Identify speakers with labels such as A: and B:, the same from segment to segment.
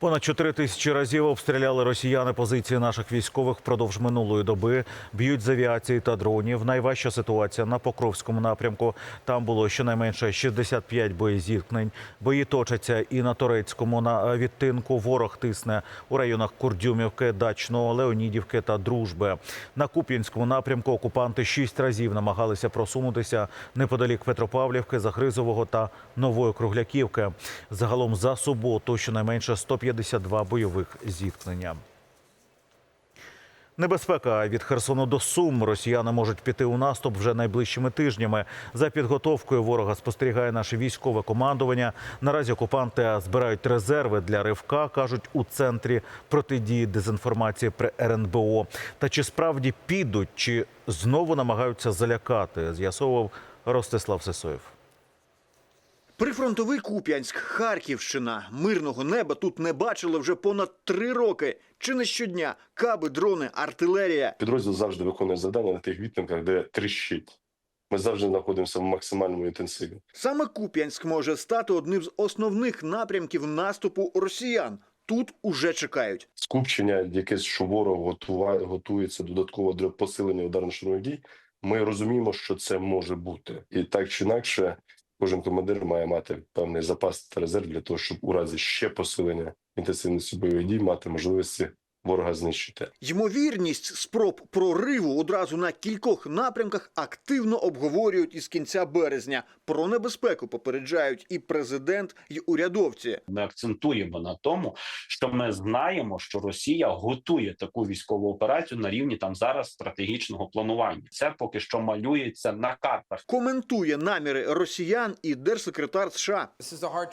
A: Понад 4 тисячі разів обстріляли росіяни позиції наших військових впродовж минулої доби. Б'ють з авіації та дронів. Найважча ситуація на Покровському напрямку. Там було щонайменше 65 боєзіткнень. Бої точаться і на Торецькому на відтинку. Ворог тисне у районах Курдюмівки, Дачного, Леонідівки та Дружби. На Куп'янському напрямку окупанти шість разів намагалися просунутися неподалік Петропавлівки, Загризового та Нової Кругляківки. Загалом за суботу щонайменше 152 бойових зіткнення. Небезпека від Херсону до Сум. Росіяни можуть піти у наступ вже найближчими тижнями. За підготовкою ворога спостерігає наше військове командування. Наразі окупанти збирають резерви для ривка, кажуть у центрі протидії дезінформації при РНБО. Та чи справді підуть, чи знову намагаються залякати? З'ясовував Ростислав Сесоєв.
B: Прифронтовий Куп'янськ, Харківщина. Мирного неба тут не бачили вже понад три роки. Чи не щодня каби, дрони, артилерія.
C: Підрозділ завжди виконує завдання на тих відтинках, де тріщить. Ми завжди знаходимося в максимальному інтенсиві.
B: Саме Куп'янськ може стати одним з основних напрямків наступу росіян. Тут уже чекають.
C: Скупчення, яке ворог готуває, готується додатково для посилення ударно-штурмових дій. Ми розуміємо, що це може бути, і так чи інакше, кожен командир має мати певний запас та резерв для того, щоб у разі ще посилення інтенсивності бойових дій мати можливості ворога знищити.
B: Ймовірність спроб прориву одразу на кількох напрямках активно обговорюють із кінця березня. Про небезпеку попереджають і президент, і урядовці.
D: Ми акцентуємо на тому, що ми знаємо, що Росія готує таку військову операцію на рівні там зараз стратегічного планування. Це поки що малюється на картах.
B: Коментує наміри росіян і держсекретар США.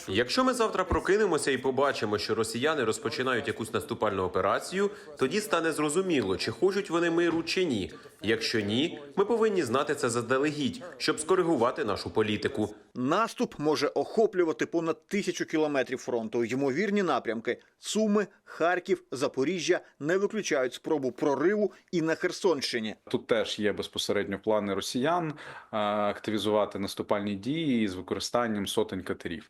E: Якщо ми завтра прокинемося і побачимо, що росіяни розпочинають якусь наступальну операцію, тоді стане зрозуміло, чи хочуть вони миру чи ні. Якщо ні, ми повинні знати це заздалегідь, щоб скоригувати нашу політику.
B: Наступ може охоплювати понад тисячу кілометрів фронту. Ймовірні напрямки Суми, Харків, Запоріжжя не виключають спробу прориву і на Херсонщині.
F: Тут теж є безпосередньо плани росіян активізувати наступальні дії з використанням сотень катерів.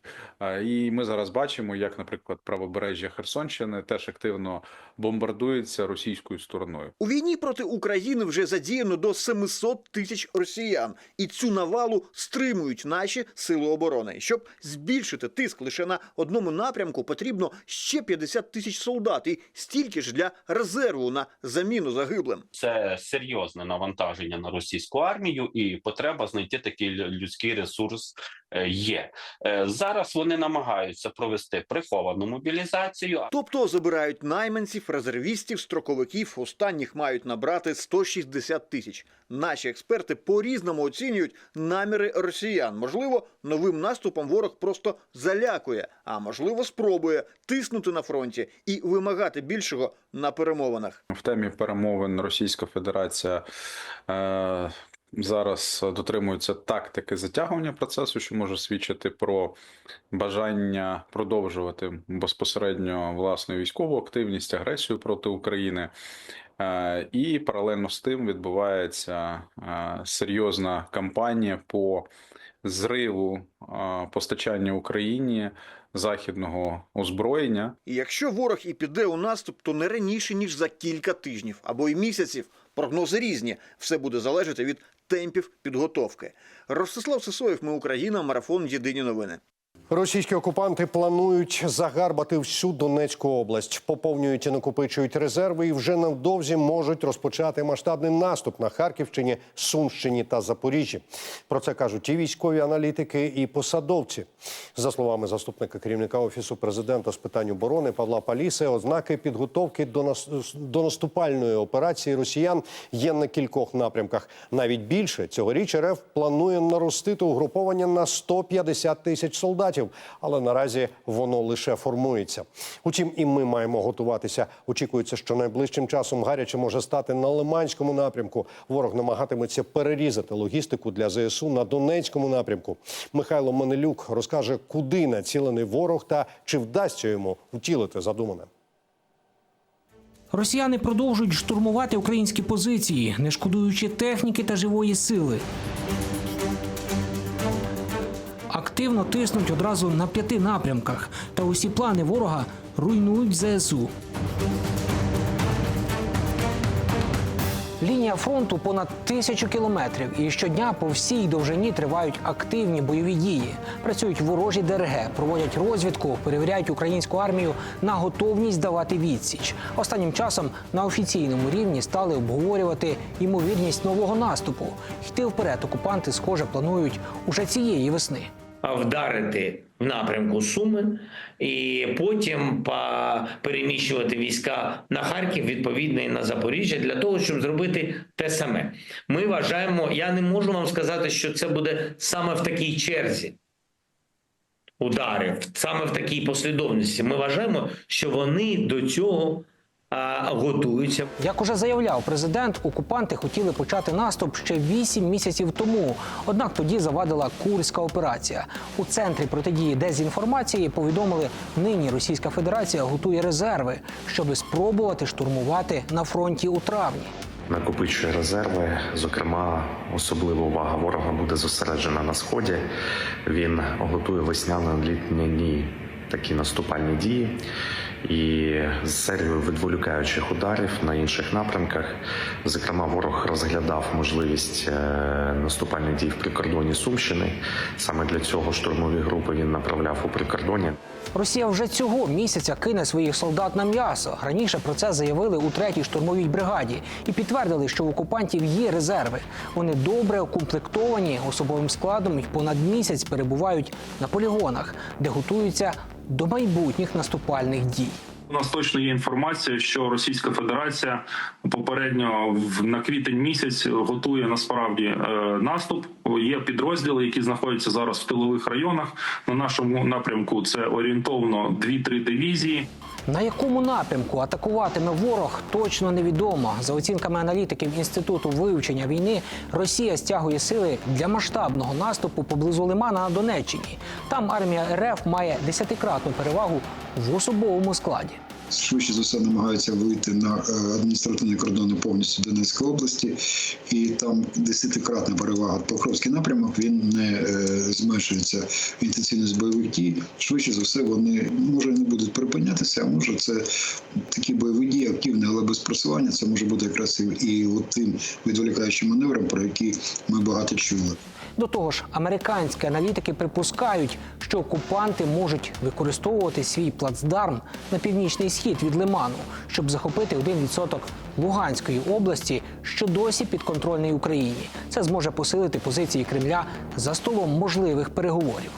F: І ми зараз бачимо, як, наприклад, правобережжя Херсонщини теж активно бомбардується російською стороною.
B: У війні проти України вже задіяно до 700 тисяч росіян, і цю навалу стримують наші сили оборони. Щоб збільшити тиск лише на одному напрямку, потрібно ще 50 тисяч солдат і стільки ж для резерву на заміну загиблим.
D: Це серйозне навантаження на російську армію, і потреба знайти такий людський ресурс е, є. Е, Зараз вони намагаються провести приховану мобілізацію.
B: Тобто забирають найманців, резервістів, строковиків. Останніх мають набрати 160 тисяч. Наші експерти по-різному оцінюють наміри росіян. Можливо, новим наступом ворог просто залякує, а можливо, спробує тиснути на фронті і вимагати більшого на перемовинах.
F: В темі перемовин Російська Федерація е, зараз дотримується тактики затягування процесу, що може свідчити про бажання продовжувати безпосередньо власну військову активність, агресію проти України. Е, І паралельно з тим відбувається е, серйозна кампанія по зриву е, постачання Україні західного озброєння.
B: І якщо ворог і піде у наступ, то не раніше ніж за кілька тижнів або й місяців. Прогнози різні. Все буде залежати від темпів підготовки. Ростислав Сисоєв, ми Україна, марафон Єдині новини.
G: Російські окупанти планують загарбати всю Донецьку область, поповнюють і накопичують резерви і вже невдовзі можуть розпочати масштабний наступ на Харківщині, Сумщині та Запоріжжі. Про це кажуть і військові аналітики, і посадовці. За словами заступника керівника офісу президента з питань оборони Павла Паліси, ознаки підготовки до нас до наступальної операції росіян є на кількох напрямках. Навіть більше цьогоріч РФ планує наростити угруповання на 150 тисяч солдатів, але наразі воно лише формується. Утім, і ми маємо готуватися. Очікується, що найближчим часом гаряче може стати на Лиманському напрямку. Ворог намагатиметься перерізати логістику для ЗСУ на Донецькому напрямку. Михайло Манелюк розкаже, куди націлений ворог та чи вдасться йому втілити задумане.
H: Росіяни продовжують штурмувати українські позиції, не шкодуючи техніки та живої сили. Активно тиснуть одразу на п'яти напрямках, та усі плани ворога руйнують ЗСУ. Лінія фронту понад тисячу кілометрів, і щодня по всій довжині тривають активні бойові дії. Працюють ворожі ДРГ, проводять розвідку, перевіряють українську армію на готовність давати відсіч. Останнім часом на офіційному рівні стали обговорювати ймовірність нового наступу. Йти вперед окупанти, схоже, планують уже цієї весни.
I: Вдарити в напрямку Суми і потім переміщувати війська на Харків, відповідно, і на Запоріжжя для того, щоб зробити те саме. Ми вважаємо, я не можу вам сказати, що це буде саме в такій черзі. Ударів саме в такій послідовності. Ми вважаємо, що вони до цього а, готуються.
H: Як уже заявляв президент, окупанти хотіли почати наступ ще вісім місяців тому. Однак тоді завадила курська операція. У центрі протидії дезінформації повідомили, нині Російська Федерація готує резерви, щоби спробувати штурмувати на фронті у травні.
J: накопичує резерви. Зокрема, особлива увага ворога буде зосереджена на сході. Він готує весняно-літні такі наступальні дії. І з серією відволікаючих ударів на інших напрямках, зокрема, ворог розглядав можливість е, наступальних дій в прикордоні Сумщини. Саме для цього штурмові групи він направляв у прикордоні.
H: Росія вже цього місяця кине своїх солдат на м'ясо. Раніше про це заявили у третій штурмовій бригаді і підтвердили, що в окупантів є резерви. Вони добре укомплектовані особовим складом і понад місяць перебувають на полігонах, де готуються до майбутніх наступальних дій.
K: У нас точно є інформація, що Російська Федерація попередньо в на квітень місяць готує насправді е, наступ. Є підрозділи, які знаходяться зараз в тилових районах. На нашому напрямку це орієнтовно 2-3 дивізії.
H: На якому напрямку атакуватиме ворог, точно невідомо. За оцінками аналітиків інституту вивчення війни, Росія стягує сили для масштабного наступу поблизу Лимана на Донеччині. Там армія РФ має десятикратну перевагу в особовому складі.
L: Швидше за все намагаються вийти на е, адміністративні кордони повністю Донецької області, і там десятикратна перевага. Покровський напрямок він не е, зменшується інтенсивність бойових дій. Швидше за все, вони може не будуть припинятися, а може це такі бойові дії активні, але без просування. Це може бути якраз і, і тим відволікаючим маневром, про які ми багато чули.
H: До того ж, американські аналітики припускають, що окупанти можуть використовувати свій плацдарм на північний схід від Лиману, щоб захопити 1% Луганської області, що досі підконтрольний Україні. Це зможе посилити позиції Кремля за столом можливих переговорів.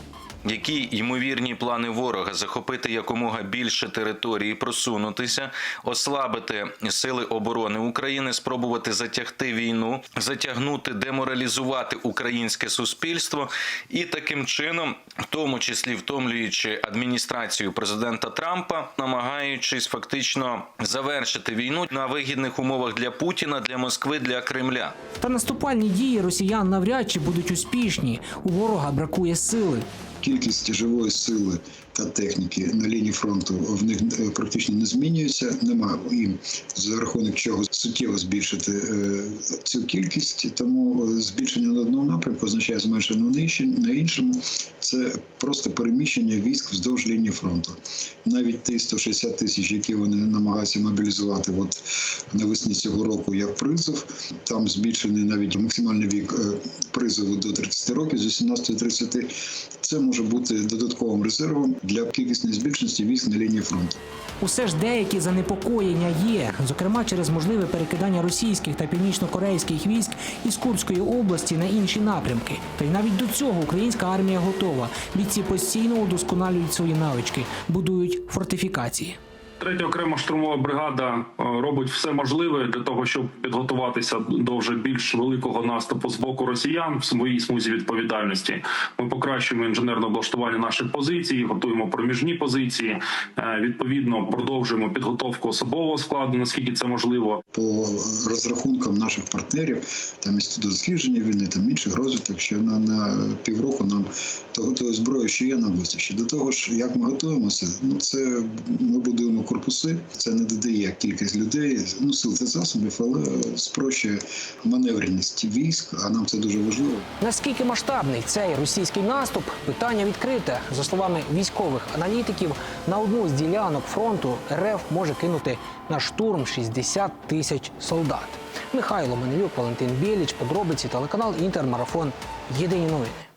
M: Які ймовірні плани ворога захопити якомога більше території, просунутися, ослабити сили оборони України, спробувати затягти війну, затягнути, деморалізувати українське суспільство і таким чином, в тому числі втомлюючи адміністрацію президента Трампа, намагаючись фактично завершити війну на вигідних умовах для Путіна, для Москви, для Кремля.
H: Та наступальні дії росіян навряд чи будуть успішні. У ворога бракує сили.
L: Кількість живої сили та техніки на лінії фронту в них е, практично не змінюється. Нема їм за рахунок чого суттєво збільшити е, цю кількість. Тому е, збільшення на одному напрямку означає зменшення на іншому-. Це просто переміщення військ вздовж лінії фронту. Навіть ті 160 тисяч, які вони намагаються мобілізувати, от навесні цього року як призов, там збільшений навіть максимальний вік призову до 30 років з 18 до 30. Це може бути додатковим резервом для кількісної збільшеності військ на лінії фронту.
H: Усе ж деякі занепокоєння є, зокрема через можливе перекидання російських та північно-корейських військ із Курської області на інші напрямки. Та й навіть до цього українська армія готова. Бійці постійно удосконалюють свої навички, будують фортифікації.
K: Третя окрема штурмова бригада е, робить все можливе для того, щоб підготуватися до вже більш великого наступу з боку росіян в своїй смузі відповідальності. Ми покращуємо інженерне облаштування наших позицій, готуємо проміжні позиції. Е, Відповідно, продовжуємо підготовку особового складу, наскільки це можливо.
L: По розрахункам наших партнерів, там інститут дослідження війни, там інших розвиток, що на, на півроку нам того, того зброї, що є, нам вистачить. До того ж, як ми готуємося, ну це ми укріпимо корпуси. Це не додає кількість людей, ну сил та засобів, але спрощує маневреність військ. А нам це дуже важливо.
H: Наскільки масштабний цей російський наступ? Питання відкрите. За словами військових аналітиків, на одну з ділянок фронту РФ може кинути на штурм 60 тисяч солдат. Михайло Манилюк, Валентин Біліч, подробиці телеканал Інтермарафон. Єдині новини.